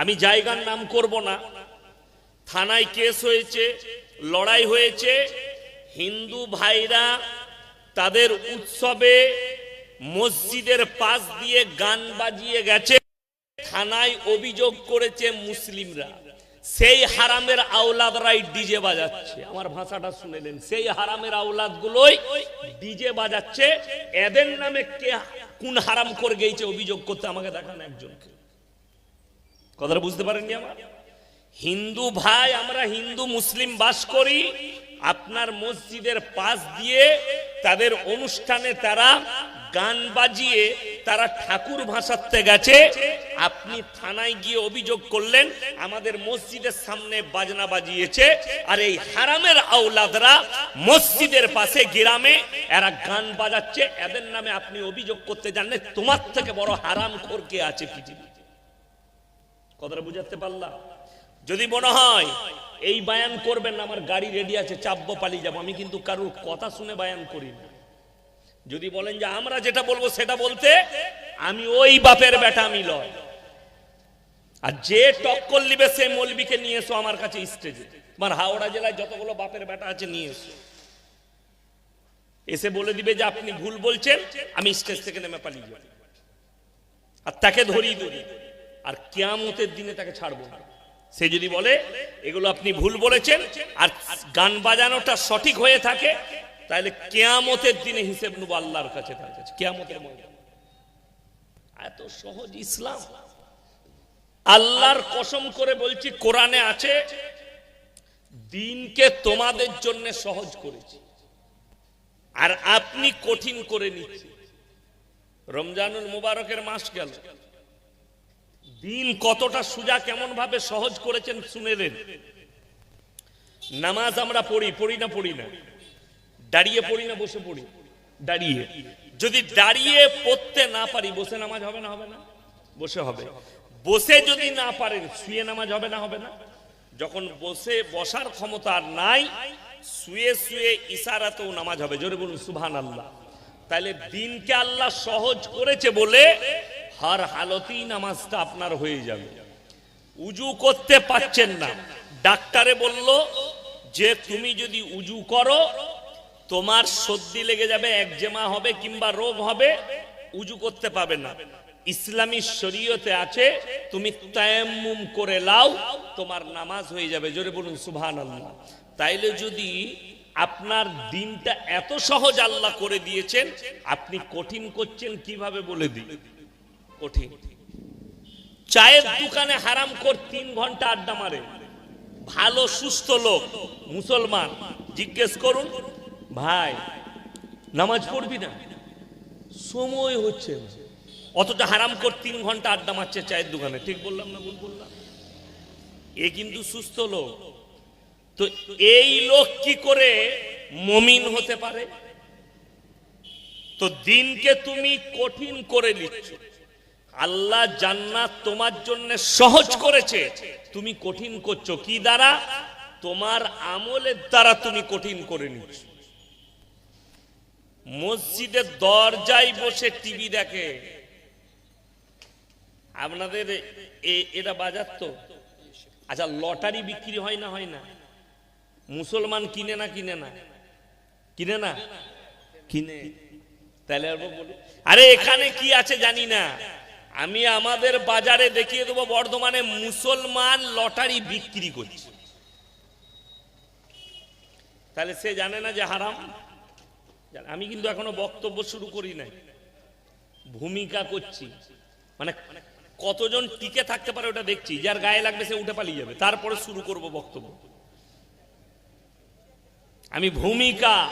আমি জায়গার নাম করব না। থানায় কেস হয়েছে, লড়াই হয়েছে। হিন্দু ভাইরা তাদের উৎসবে মসজিদের পাশ দিয়ে গান বাজিয়ে গেছে। থানায় অভিযোগ করেছে মুসলিমরা। সেই হারামের আওলাদরাই ডিজে বাজাচ্ছে। আমার ভাষাটা শুনেলেন। সেই হারামের আওলাদ গুলোই ডিজে বাজাচ্ছে। এদের নামে কে কোন হারাম করে গেছে অভিযোগ করতে? আমাকে দেখান একজনকে। কথাটা বুঝতে পারেননি আমার? হিন্দু ভাই, আমরা হিন্দু মুসলিম বাস করি, আপনার মসজিদের পাশ দিয়ে তাদের অনুষ্ঠানে তারা গান বাজিয়ে তারা ঠাকুর ভাসাতে গেছে। আপনি থানায় গিয়ে অভিযোগ করলেন, আমাদের মসজিদের সামনে বাজনা বাজিয়েছে, আর এই হারামের আওলাদরা মসজিদের পাশে গ্রামে এরা গান বাজাচ্ছে। এদের নামে আপনি অভিযোগ করতে জানলে তোমার থেকে বড় হারাম খোর কে আছে পৃথিবী কথাটা বুঝাতে পারলাম? যদি মনে হয়, এই বায়ান করবেন, আমার গাড়ি রেডি আছে, চাপবো, পালিয়ে যাব। আমি কিন্তু কারোর কথা শুনে বায়ান করি না। যদি বলেন যে আমরা যেটা বলব সেটা বলতে, আমি ওই বাপের বেটা, আমি লয়। আর যে টক্কর নিবে, সে মলবিকে নিয়ে এসো আমার কাছে স্টেজে তোমার হাওড়া জেলায় যতগুলো বাপের বেটা আছে, নিয়ে এসো। এসে বলে দিবে যে আপনি ভুল বলছেন, আমি স্টেজ থেকে নেমে পালিয়ে যাব। আর তাকে ধরিয়ে দেবো। আর কেয়ামতের দিনে তাকে ছাড়বো। সে যদি বলে, এগুলো আপনি ভুল বলেছেন আর গান বাজানোটা সঠিক হয়ে থাকে, তাহলে কেয়ামতের দিনে হিসেব নেব আল্লাহর কাছে কেয়ামতের এত সহজ ইসলাম। আল্লাহর কসম করে বলছি, কোরআনে আছে, দিনকে তোমাদের জন্য সহজ করেছি আর আপনি কঠিন করে নিচ্ছি রমজানুল মুবারকের মাস গেল। দিন কতটা সুজা কেমন ভাবে সহজ করেছেন শুনেলেন নামাজ আমরা পড়ি পড়ি না পড়ি না? দাঁড়িয়ে পড়ি না বসে পড়ি? দাঁড়িয়ে। যদি দাঁড়িয়ে পড়তে না পারি, বসে নামাজ হবে না হবে না? বসে হবে। বসে যদি না পারেন, শুয়ে নামাজ হবে না হবে না? যখন বসে বসার ক্ষমতা আর নাই, শুয়ে শুয়ে ইশারাতেও নামাজ হবে। জোরে বলুন সুবহান আল্লাহ তাহলে দিনকে আল্লাহ সহজ করেছে বলে হর হালতেই নামাজটা আপনার হয়ে যাবে। উজু করতে পাচ্ছেন না। ডাক্তারে বলল, যে তুমি যদি উজু করো, তোমার সর্দি লেগে যাবে, একজেমা হবে কিংবা রোগ হবে, উজু করতে পাবে না। ইসলামী শরীয়তে আছে, তুমি তায়াম্মুম করে লাও, তোমার নামাজ হয়ে যাবে। জোরে বলুন, সুবহানাল্লাহ। তাইলে যদি আপনার দিনটা এত সহজ আল্লাহ করে দিয়েছেন, আপনি কঠিন করছেন কীভাবে বলে দিই? কঠিন। চায়ের দোকানে হারাম কর তিন ঘণ্টা আড্ডা মারে। ভালো, সুস্থ লোক, মুসলমান। জিজ্ঞেস করুন, ভাই, নামাজ পড়বি না? সময় হচ্ছে অতটা হারাম কর তিন ঘণ্টা আড্ডা মারছে চায়ের দোকানে। ঠিক বললাম না বললাম? এ কিন্তু সুস্থ লোক। তো এই লোক কি করে মমিন হতে পারে? তো দিনকে তুমি কঠিন করে নিচ্ছ। আল্লাহ জান্নাত তোমার জন্য সহজ করেছে। তুমি কঠিন করছ। কি দ্বারা? তোমার আমলের দ্বারা তুমি কঠিন করে নিচ্ছ। মসজিদের দরজায় বসে টিভি দেখে। আপনাদের এটা বাজার তো? আচ্ছা লটারি বিক্রি হয় না হয় না? মুসলমান কিনে না কিনে না? কিনে না? কিনে। তাহলে আরে, এখানে কি আছে জানি না। আমি আমাদের বাজারে দেখিয়ে দেবো বর্ধমানে মুসলমান লটারি বিক্রি করছে। তাহলে সে জানে না যে হারাম? আমি কিন্তু এখনও বক্তব্য শুরু করি নাই। ভূমিকা করছি। মানে কতজন টিকে থাকতে পারে ওটা দেখছি, যার গায়ে লাগবে সে উঠে পালিয়ে যাবে। তারপরে শুরু করব বক্তব্য। আমি ভূমিকা,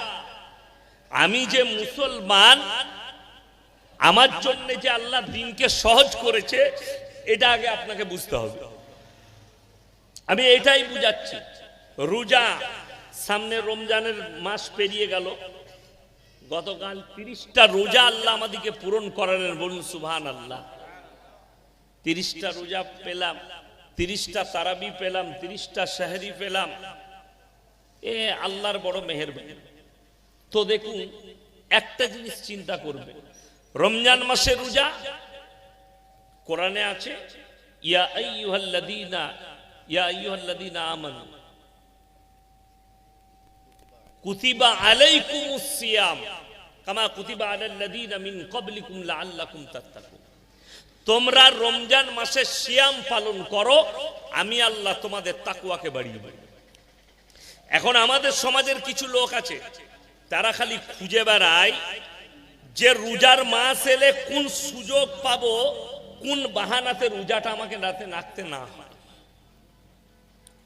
আমি যে মুসলমান আমার জন্য যে আল্লাহ দিনকে সহজ করেছে, এটা আগে আপনাকে বুঝতে হবে। আমি এটাই বুঝাচ্ছি। রোজা সামনে রমজানের মাস পেরিয়ে গেল। গতকাল তিরিশটা রোজা আল্লাহ আমাদেরকে পূরণ করালেন বলুন সুভান আল্লাহ তিরিশটা রোজা পেলাম, তিরিশটা তারাবি পেলাম, তিরিশটা শাহরি পেলাম। এ আল্লাহর বড় মেহেরবানি। তো দেখুন, একটা জিনিস চিন্তা করবে। রমজান মাসে রোজা? কোরআনে আছে তোমরা রমজান মাসে সিয়াম পালন করো, আমি আল্লাহ তোমাদের তাকুয়াকে বাড়িয়ে দেব। এখন আমাদের সমাজের কিছু লোক আছে, তারা খালি খুঁজে বেড়ায় যে রোজার মাস এলে কোন সুযোগ পাবো, কোন বাহানাতে রোজাটা আমাকে রাতে নাকতে না হয়?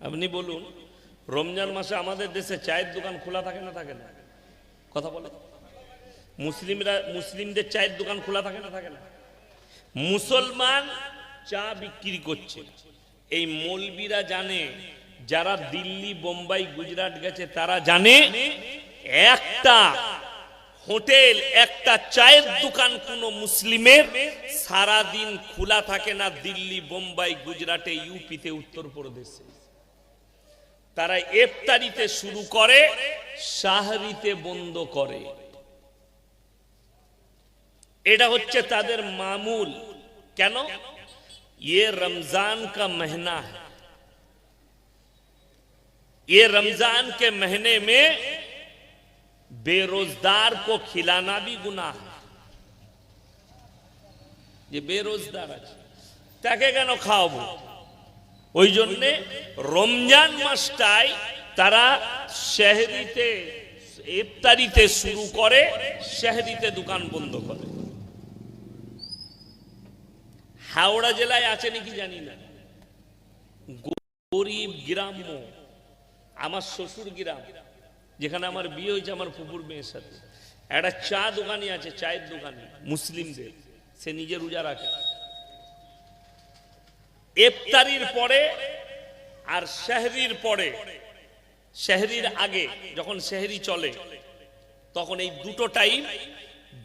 আপনি বলুন, রমজান মাসে আমাদের দেশে চায়ের দোকান খোলা থাকে না থাকে না? কথা বলে? মুসলিমরা, মুসলিমদের চায়ের দোকান খোলা থাকে না থাকে না? মুসলমান চা বিক্রি করছে। এই মৌলবিরা জানে, যারা দিল্লি, বোম্বাই, গুজরাট গেছে, তারা জানে, একটা হোটেল একটা চায়ের দোকান কোনো মুসলিমের সারা দিন খোলা থাকে না দিল্লি বোম্বাই গুজরাটে ইউপিতে উত্তরপ্রদেশে তারা ইফতারিতে শুরু করে সাহরিতে বন্ধ করে এটা হচ্ছে তাদের মামুল কেন ये रमजान का महीना है ये रमजान के महीने में बेरोजगार को खिलाना भी गुनाह है যে বেরোজগার আছে তাকে কেন খাওয়াবো ওই জন্যে রমজান মাসটায় তারা শহরিতে ইফতারিতে শুরু করে শহরিতে দোকান বন্ধ করে হাওড়া জেলায় আছে নাকি জানি না গরিব গ্রাম্য আমার শ্বশুর গ্রাম যেখানে আমার বিয়ে হয়েছে আমার ফুপুর মেয়ের সাথে। একটা চা দোকানি আছে, চায়ের দোকানি মুসলিমদের। সে নিজে রোজা রাখে। ইফতারির পরে আর শহরির পরে, শহরির আগে যখন শহরি চলে, তখন এই দুটো টাইম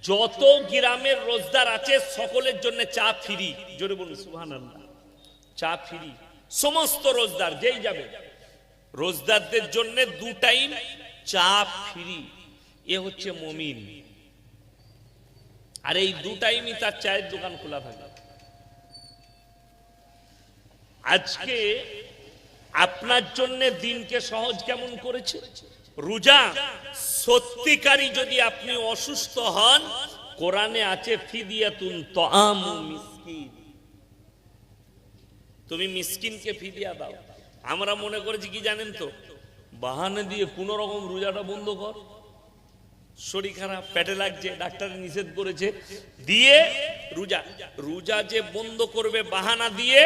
যত গ্রামের রোজদার আছে, সকলের জন্য চা ফিরি জোরে বলুন সুহান চা ফিরি সমস্ত রোজদার, যেই যাবে। রোজদারদের জন্য দু টাইম চা ফ্রি, এ হচ্ছে মমিন। আর এই দু টাইমই তার চায়ের দোকান খোলা থাকে। আজকে আপনার জন্য দিনকে সহজ কেমন করেছে? রোজা সত্যিকারী যদি আপনি অসুস্থ হন, কোরআনে আছে, ফিদিয়াতুন তাআম তুমি মিসকিনকে ফিদিয়া দাও। আমরা মনে করেছি কি জানেন তো? বাহানে দিয়ে কোন রকম রোজাটা বন্ধ কর। শরীর খারাপ, পেটে লাগছে, ডাক্তার নিষেধ করেছে, দিয়ে রোজা। রোজা যে বন্ধ করবে, বাহানা দিয়ে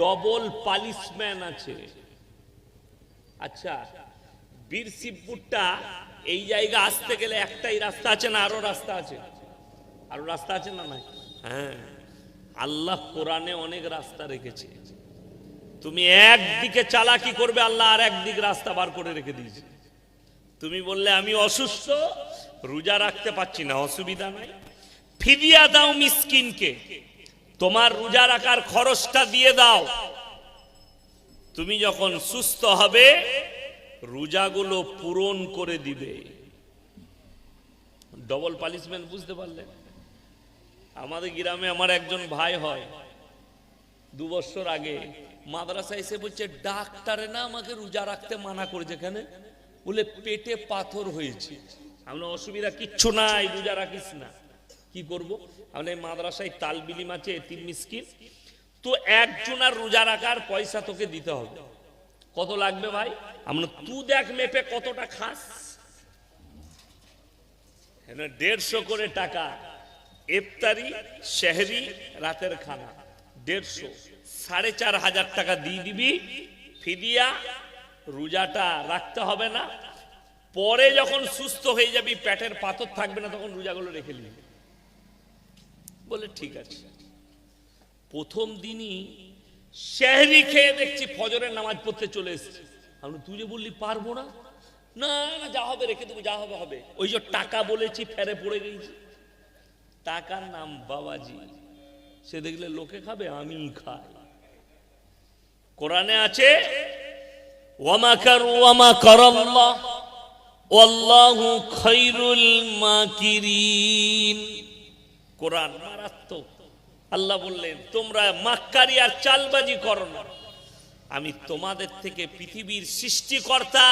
ডবল পালিশম্যান আছে। আচ্ছা বীর শিবপুরটা এই জায়গা আসতে গেলে একটাই রাস্তা আছে না আরও রাস্তা আছে? আরও রাস্তা আছে না নাই? হ্যাঁ আল্লাহ কোরআনে অনেক রাস্তা রেখেছে। তুমি একদিকে চালাকি করবে, আল্লাহ আর একদিক রাস্তা বার করে রেখে দিয়েছে। তুমি বললে, আমি অসুস্থ, রোজা রাখতে পারছি না, অসুবিধা নাই। ফিদিয়া দাও মিসকিনকে, তোমার রোজা রাখার খরচটা দিয়ে দাও। তুমি যখন সুস্থ হবে, রোজাগুলো পূরণ করে দিবে। ডবল পালিশমেন্ট বুঝতে পারলেন? আমাদের গ্রামে আমার একজন ভাই হয়, দু বছর আগে মাদ্রাসা এসে বলছে ডাক্তারে না আমাকে রোজা রাখতে মানা করেছে কেন বলে, পেটে পাথর হয়েছে। আমরা অসুবিধা কিচ্ছু নাই, রোজা রাখিস না। কি করব? আমরা মাদ্রাসায় তালবিলিম আছে, এতিম মিসকিন। তো একজন আর রোজা রাখার পয়সা তোকে দিতে হবে। কত লাগবে ভাই? আমরা তুই দেখ মেপে কতটা খাস। দেড়শো করে টাকা ইফতারি শেহরি রাতের খানা, দেড়শো। সাড়ে চার হাজার টাকা দিয়ে দিবি, ফিদিয়া, রোজাটা রাখতে হবে না। পরে যখন সুস্থ হয়ে যাবি, পেটের পাথর থাকবে না, তখন রোজাগুলো রেখে নিবি বলে ঠিক আছে। প্রথম দিনই শেহরি খেয়ে দেখছি ফজরের নামাজ পড়তে চলে এসেছি। আমি তুই যে বললি পারব না? না না, যা হবে রেখে দেবো, যা হবে হবে। ওই যে টাকা বলেছি, ফেরে পড়ে গেছি। টাকার নাম বাবাজি। সে দেখলে লোকে খাবে আমি খাই। কোরআনে আছে আল্লাহ বললেন, তোমরা মাক্কারি আর চালবাজি করো না। আমি তোমাদের থেকে পৃথিবীর সৃষ্টিকর্তা।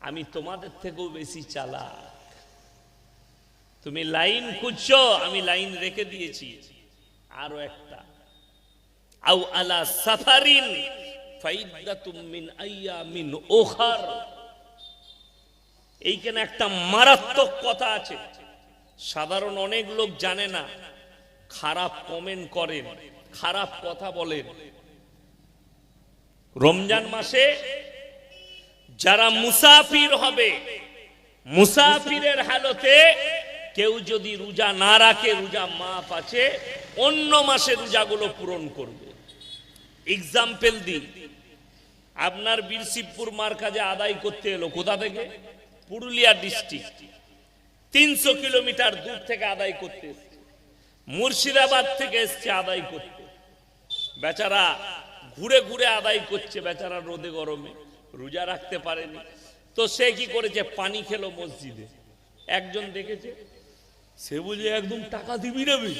আমি তোমাদের থেকেও বেশি চালা তুমি লাইন খুঁজছো, আমি লাইন রেখে দিয়েছি। আরও একটা। আউ আলা সাফারিন এইখানে একটা মারাত্মক কথা আছে। সাধারণ অনেক লোক জানে না, খারাপ কমেন্ট করেন, খারাপ কথা বলেন। রমজান মাসে যারা মুসাফির হবে, মুসাফিরের হালতে কেউ যদি রোজা না রাখে, রোজা মাপ আছে, অন্য মাসে রোজাগুলো পূরণ করবে। এক্সাম্পল দিই। আপনার বীরশিবপুর মার কাজে আদায় করতে এলো কোথা থেকে? পুরুলিয়া ডিস্ট্রিক্ট তিনশো কিলোমিটার দূর থেকে আদায় করতে মুর্শিদাবাদ থেকে এসছে আদায় করতে। বেচারা ঘুরে ঘুরে আদায় করছে, বেচারা রোদে গরমে। রোজা রাখতে পারেনি। তো সে কি করেছে? পানি খেলো মসজিদে। একজন দেখেছে, সে বুঝে একদম টাকা দিবি নেবে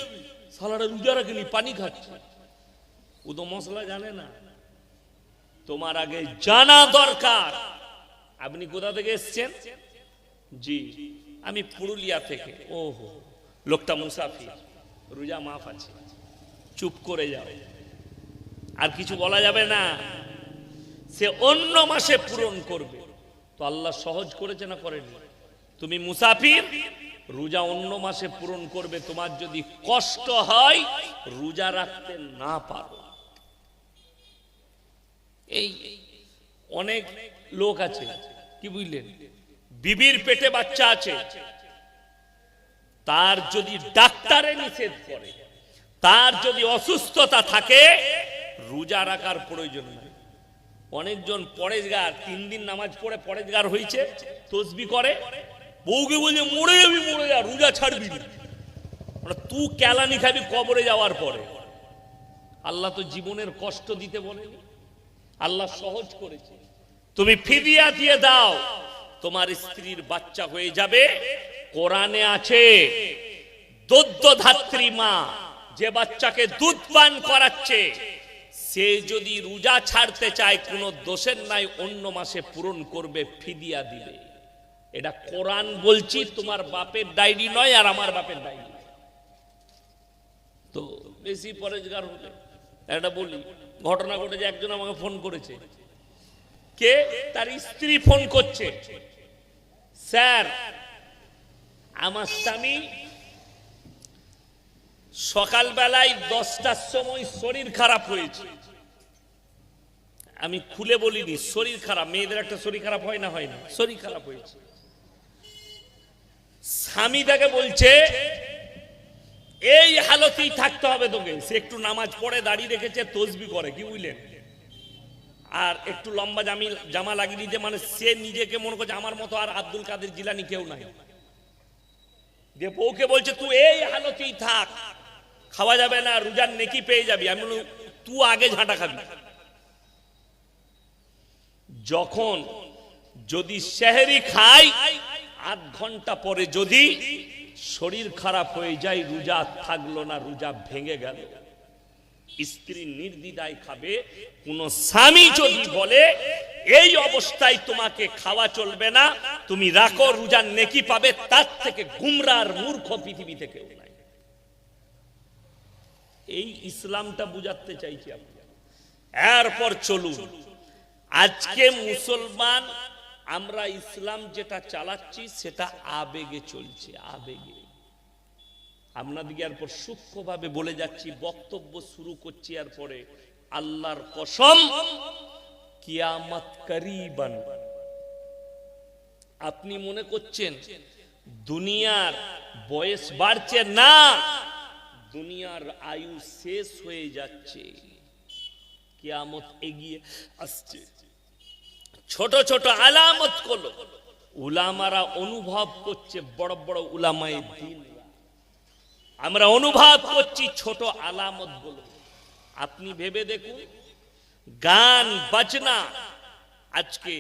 সালারা রোজা রাখেনি, পানি খাচ্ছে। ও তো মশলা জানে না। তোমার আগে জানা দরকার। আপনি কোথা থেকে এসছেন? জি, আমি পুরুলিয়া থেকে। ওহো, লোকটা মুসাফির। রোজা মাফ আছে। চুপ করে যাও। আর কিছু বলা যাবে না। সে অন্য মাসে পূরণ করবে। তো আল্লাহ সহজ করেছে না করেনি? তুমি মুসাফির, রোজা অন্য মাসে পূরণ করবে। তোমার যদি কষ্ট হয়, রোজা রাখতে না পারো। এই অনেক লোক আছে, কি বুঝলেন? বিবির পেটে বাচ্চা আছে। তার যদি ডাক্তারে নিষেধ করে, তার যদি অসুস্থতা থাকে, রোজা রাখার প্রয়োজন অনেকজন পরেজগার তিন দিন নামাজ পড়ে পরেজগার হয়েছে, তসবি করে। বউকে বলছে, মরে যাবি, মরে যা, রোজা ছাড়বি না। তুই ক্যালানি খাবি কবরে যাওয়ার পরে। আল্লাহ তো জীবনের কষ্ট দিতে বলেনি। আল্লাহ সহজ করেছে। তুমি ফিদিয়া দিয়ে দাও, তোমার স্ত্রীর বাচ্চা হয়ে যাবে। কোরআনে আছে দদ্য ধাত্রী মা যে বাচ্চাকে দুধ পান করাচ্ছে, সে যদি রোজা ছাড়তে চায়, কোনো দোষের নাই, অন্য মাসে পূরণ করবে, ফিদিয়া দিবে। এটা কোরআন বলছি, তোমার বাপের ডায়েরি নয় আর আমার বাপের ডায়েরি। তো বেশি পরেজগার হলে একটা বলি, ঘটনা ঘটেছে, একজন আমাকে ফোন করেছে। কে? তার স্ত্রী ফোন করছে। স্যার, আমার স্বামী সকালবেলায় দশটার সময় শরীর খারাপ হয়েছে। আমি খুলে বলিনি, শরীর খারাপ, মেয়েদের একটা শরীর খারাপ হয় না হয় না, শরীর খারাপ হয়েছে। স্বামী তাকে বলছে এই হালতেই থাকতে হবে তোকে। সে একটু নামাজ পড়ে দাঁড়িয়ে রেখেছে, তসবি করে, কি বুঝলেন? আর একটু লম্বা জামি, জামা লাগিয়ে দিতে মানে সে নিজেকে মনে করছে, আমার মতো আর আব্দুল কাদের জিলানি কেউ নাই। যে বউকে বলছে, তুই এই হালতেই থাক, খাওয়া যাবে না, রোজার নেকি পেয়ে যাবি। আমি তুই আগে ঝাঁটা খাবি। যখন যদি সেহেরি খাই, আধ ঘণ্টা পরে যদি শরীর খারাপ হয়ে যায়, রোজা থাকল না, রোজা ভেঙে গেল। স্ত্রী নির্দিদায় খাবে, কোন স্বামী যদি বলে, এই অবস্থায় তোমাকে খাওয়া চলবে না, তুমি রাখো রোজার নেকি পাবে, তার থেকে গুমরার মূর্খ পৃথিবী থেকে এই ইসলামটা বুঝাতে চাইছি আমি এরপর চলুন। আজকে মুসলমান আমরা ইসলাম যেটা চালাচ্ছি, সেটা আবেগে চলছে, আবেগে। আপনাদিকে এরপর সূক্ষ্মভাবে বলে যাচ্ছি, বক্তব্য শুরু করছি এরপরে আল্লাহর কসম, কিয়ামত আপনি মনে করছেন দুনিয়ার বয়স বাড়ছে? না, দুনিয়ার আয়ু শেষ হয়ে যাচ্ছে। কিয়ামত এগিয়ে আসছে। ছোট ছোট আলামত করল। উলামারা অনুভব করছে বড় বড় উলামায়ে দিন। আমরা অনুভব করছি ছোট আলামতগুলো আপনি ভেবে দেখুন, গান, বাজনা, আজকে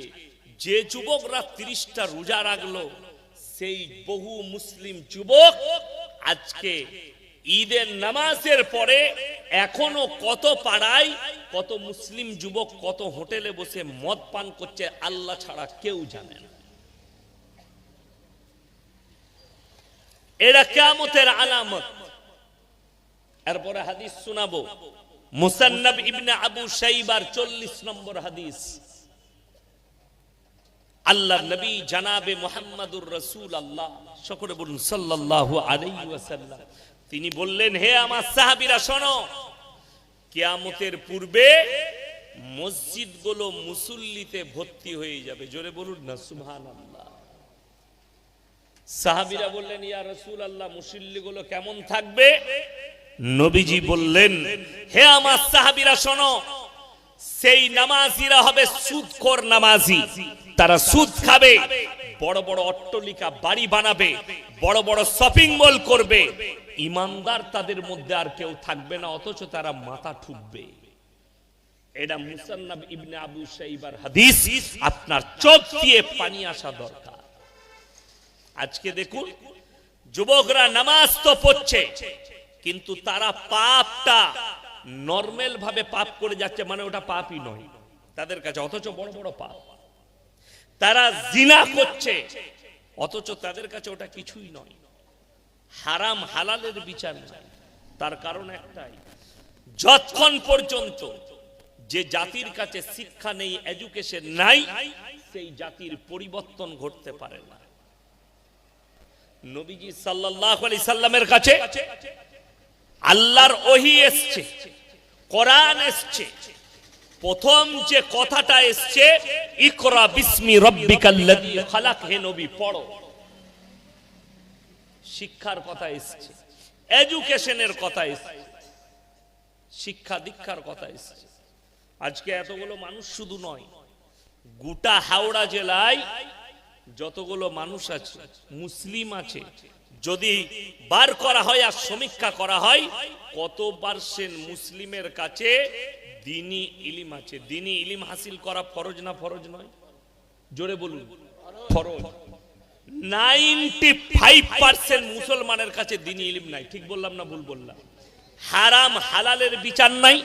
যে যুবকরা তিরিশটা রোজা রাখল, সেই বহু মুসলিম যুবক আজকে ঈদের নামাজের পরে এখনও কত পাড়ায়, কত মুসলিম যুবক, কত হোটেলে বসে মদ পান করছে, আল্লাহ ছাড়া কেউ জানে না। এরা কেমতের আলামত। এরপরে হাদিস শোনাবো। মুসান্নব ইবনে আবু শাইবার চল্লিশ নম্বর হাদিস। আল্লাহ নবী জানাবে মোহাম্মদুর রসুল আল্লাহ সকলে বলুন আলাইহি ওয়াসাল্লাম। তিনি বললেন, হে আমার সাহাবিরা, শোনো। কেয়ামতের পূর্বে মসজিদগুলো মুসল্লিতে ভর্তি হয়ে যাবে। জোরে বলুন না, সুবহানাল্লাহ। সাহাবীরা বললেন, ইয়া রসুল আল্লাহ মুসল্লিগুলো কেমন থাকবে? নবীজি বললেন, হে আমার সাহাবিরা, শোনো। সেই নামাজিরা হবে সুদখোর নামাজি। তারা সুদ খাবে। বড় বড় অট্টলিকা বাড়ি বানাবে, বড় বড় শপিং মল করবে। ইমানদার তাদের মধ্যে আর কেউ থাকবে না, অথচ তারা মাথা ঠুকবে। এটা মুসান্নাব ইবনে আবু শাইবার হাদিস, আপনার চোখ দিয়ে পানি আসা দরকার। আজকে দেখুন, যুবকরা নামাজ তো পড়ছে, কিন্তু তারা পাপটা নর্মাল ভাবে পাপ করে যাচ্ছে মানে ওটা পাপই নয়। তাদের কাছে অথচ বড় বড় পাপ। তারা জিনা করছে। অথচ তাদের কাছে ওটা কিছুই নয়। হারাম, হালালের বিচার নাই। তার কারণ একটাই, যতক্ষণ পর্যন্ত যে জাতির কাছে শিক্ষা নেই এডুকেশন নাই, সেই জাতির পরিবর্তন ঘটতে পারে না। নবীজি সাল্লাল্লাহু আলাইহি সাল্লামের কাছে আল্লাহর ওহি এসছে, কোরআন এসছে। প্রথম যে কথাটা এসছে, ইকরা বিসমি রব্বিকাল্লাযী খালাক হে নবী পড়ো। শিক্ষার কথা এসছে, এডুকেশনের কথা এসছে, শিক্ষা দীক্ষার কথা এসছে। আজকে এতগুলো মানুষ শুধু নয়, গোটা হাওড়া জেলায় যতগুলো মানুষ আছে, মুসলিম আছে, যদি বার করা হয় আর সমীক্ষা করা হয়, কত পার্সেন্ট মুসলিমের কাছে দিনী ইলিম আছে। দিনী ইলিম হাসিল করা ফরজ না ফরজ নয়? জোরে বলুন। ফরজ। নাইনটি ফাইভ পার্সেন্ট মুসলমানের কাছে দিনী ইলিম নাই। ঠিক বললাম না ভুল বললাম? হারাম হালালের বিচার নাই।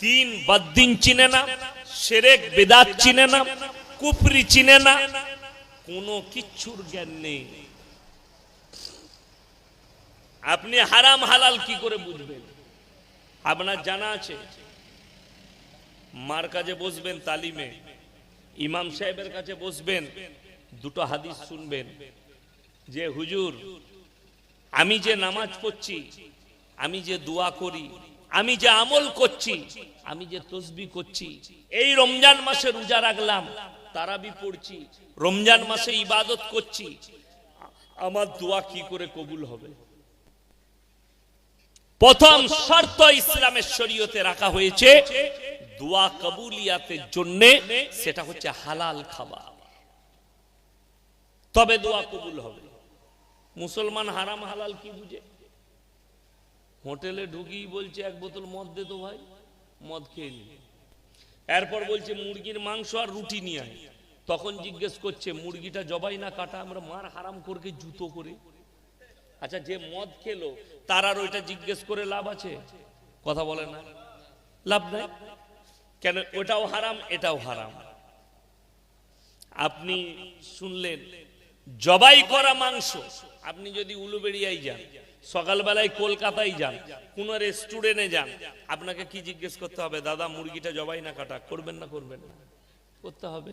দিন বদ্দিন চিনে না। সেরেক বেদাত চিনে না। কুফরি চিনে না। কোনো কিচ্ছুর জ্ঞান নেই। আপনি হারাম হালাল কি করে বুঝবেন? আপনার জানা আছে? মার কাছে বসবেন তালিমে। ইমাম সাহেবের কাছে বসবেন, দুটো হাদিস শুনবেন। যে, হুজুর, আমি যে নামাজ পড়ছি, আমি যে দোয়া করি, আমি যে আমল করছি, আমি যে তসবি করছি, এই রমজান মাসে রোজা রাখলাম, তারাবি পড়ছি, রমজান মাসে ইবাদত করছি, আমার দোয়া কি করে কবুল হবে? প্রথম শর্ত ইসলামের শরীয়তে রাখা হয়েছে দোয়া কবুলিয়াতের জন্য সেটা হচ্ছে হালাল খাবার। তবে দোয়া কবুল হবে। মুসলমান হারাম হালাল কি বুঝে? হোটেলে ঢুকি বলছে, এক বোতল মদ দে তো ভাই, মদ খেয়ে নি। এরপর বলছে, মুরগির মাংস আর রুটি নিয়ে আয়। তখন জিজ্ঞেস করছে, মুরগিটা জবাই না কাটা, আমরা মার হারাম করকে জুতো করে? আচ্ছা যে মদ খেলো, তার আর ওইটা জিজ্ঞেস করে লাভ আছে? কথা বলে না। লাভ নাই? কেন ওটাও হারাম, এটাও হারাম। আপনি শুনলেন, জবাই করা মাংস, আপনি যদি উলুবেড়িয়ায় যান, সকালবেলায় কলকাতায় যান, কোন রেস্টুরেন্টে যান, আপনাকে কি জিজ্ঞেস করতে হবে, দাদা, মুরগিটা জবাই না কাটা? করবেন না করবেন না। করতে হবে।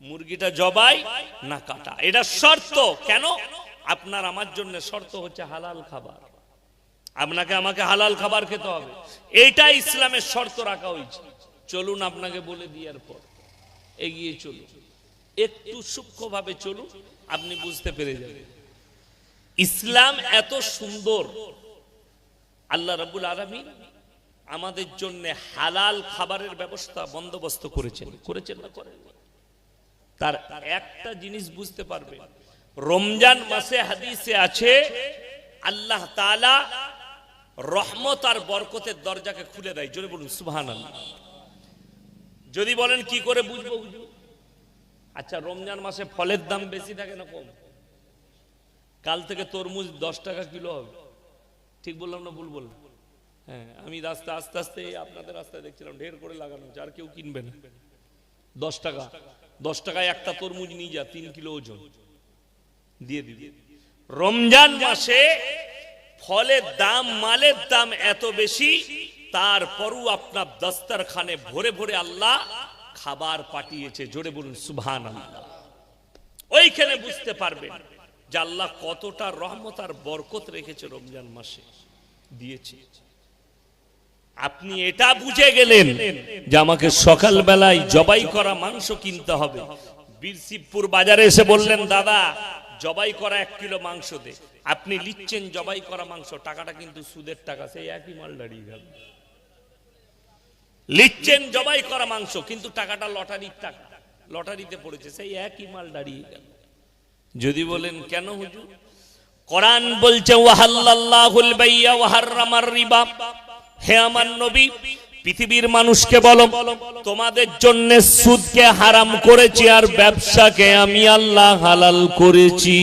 মুরগিটা জবাই না কাটা। এটা শর্ত। কেন? আপনার আমার জন্য শর্ত হচ্ছে হালাল খাবার। আপনাকে আমাকে হালাল খাবার খেতে হবে। এইটা ইসলামের শর্ত রাখা হয়েছে। চলুন আপনাকে বলে দিয়ার পর। এগিয়ে চলুন। একটু সূক্ষ্মভাবে চলুন, আপনি বুঝতে পেরে যাবেন। ইসলাম এত সুন্দর। আল্লাহ রাবুল আলমী আমাদের জন্য হালাল খাবারের ব্যবস্থা, বন্দোবস্ত করেছেন। করেছেন না করেন তার একটা জিনিস বুঝতে পারবে রমজান মাসে হাদিসে আছে, আল্লাহ তাআলা রহমত আর বরকতের দরজাকে খুলে দেয়। জোরে বলুন, সুবহানাল্লাহ। যদি বলেন কি করে বুঝব বুঝব আচ্ছা রমজান মাসে ফলের দাম বেশি থাকে না কম? কাল থেকে তরমুজ দশ টাকা কিলো হবে। ঠিক বললাম না ভুল বললাম? হ্যাঁ আমি রাস্তা আস্তে আস্তে আপনাদের রাস্তায় দেখছিলাম, ঢের করে লাগানো হচ্ছে আর কেউ কিনবে না। দশ টাকা। দশ টাকায় একটা তরমুজ নিয়ে যা, তিন কিলো ওজন। দিয়ে দিবি। রমজান মাসে ফলের দাম, মালের দাম এত বেশি তারপরও আপনার দস্তারখানে ভরে ভরে আল্লাহ খাবার পাঠিয়েছে। জোরে বলুন সুবহান আল্লাহ ওইখানে বুঝতে পারবেন যে আল্লাহ কতটা রহমত আর বরকত রেখেছে রমজান মাসে। দিয়েছে। আপনি এটা বুঝে গেলেন যে আমাকে সকাল বেলায় জবাই করা মাংস কিনতে হবে। বীরশিবপুর বাজারে এসে বললেন, দাদা, জবাই করা এক কিলো মাংস দে। আপনি লিখছেন, জবাই করা মাংস। টাকাটা কিন্তু সুদের টাকা, সেই একই মাল দাঁড়িয়ে গেল। লিখছেন, জবাই করা মাংস, কিন্তু টাকাটা লটারির টাকা। লটারিতে পড়েছে, সেই একই মাল দাঁড়িয়ে গেল। যদি বলেন, কেন হুজুর? কোরআন বলছে, ওয়াহাল্লাল্লাহুল বাইয়া ওয়া হাররামার রিবা। হে আমার নবী, পৃথিবীর মানুষকে বলো, তোমাদের জন্য সুদকে হারাম করেছি আর ব্যবসাকে আমি আল্লাহ হালাল করেছি।